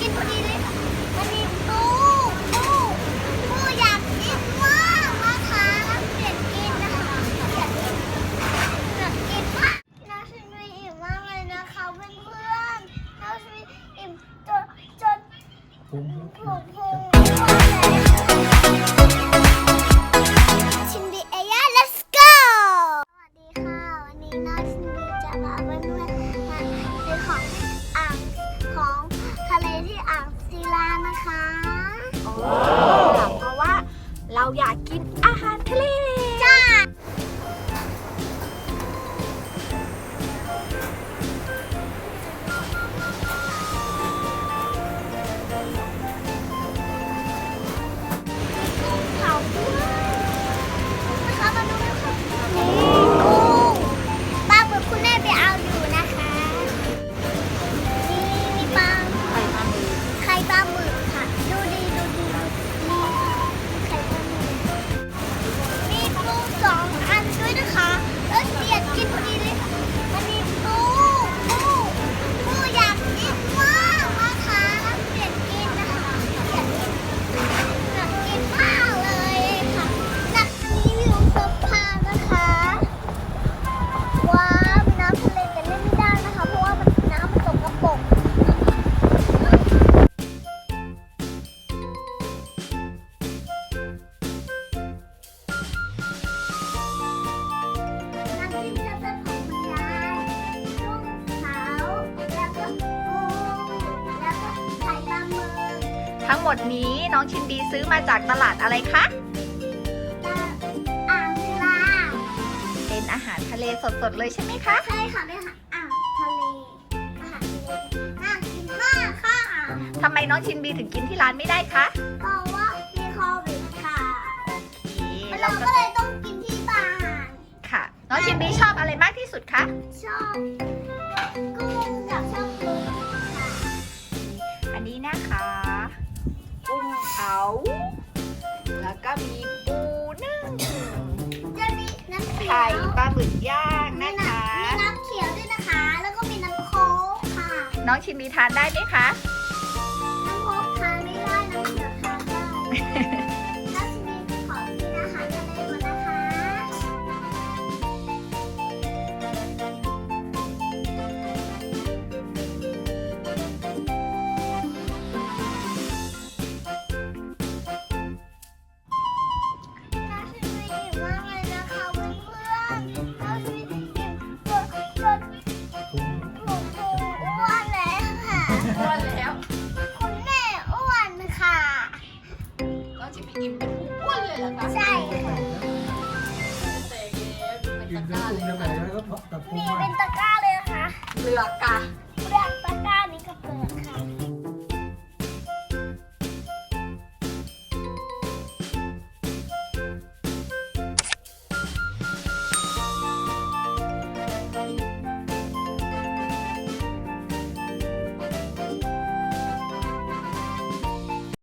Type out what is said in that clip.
กินพอดีเลยค่ะวันนี้ปูปูปูอยากกินมากนะคะเปลี่ยนกินนะคะอยากกินอยากกินมากน้องชิมีอิ่มมากเลยนะคะเพื่อนๆน้องชิมีอิ่มจนจนปุ้ง อยากกิน เทั้งหมดนี้น้องชินดีซื้อมาจากตลาดอะไรคะ อ่างศิลาเป็นอาหารทะเลสดๆเลยใช่ไหมคะ ใช่ค่ะเป็นอ่างทะเลอาหารทะเลน่ากินมากค่ะ ทำไมน้องชินบีถึงกินที่ร้านไม่ได้คะเพราะว่ามีโควิดค่ะโอเคเราเราก็ก็เลยต้องกินที่บ้าน ค่ะ น้องชินบีชอบอะไรมากที่สุดคะ ชอบกุ้งกับ แล้วก็มีปูนึ่งจะมีน้ำเขียไข่วปลาหมึกย่างมีนะน้คะำมีน้ำเขียวด้วยนะคะ แล้วก็มีน้ำโค้กค่ะ น้องชินบีทานได้ไหมคะ น้ำโค้กทานไม่ได้น้ำเขียวทานได้ ใช่ค่ะกินได้ปุ้งยังไงแล้วก็ตัดปุ้งมีมาเป็นตะกร้าเลยนะคะ เหลือกะ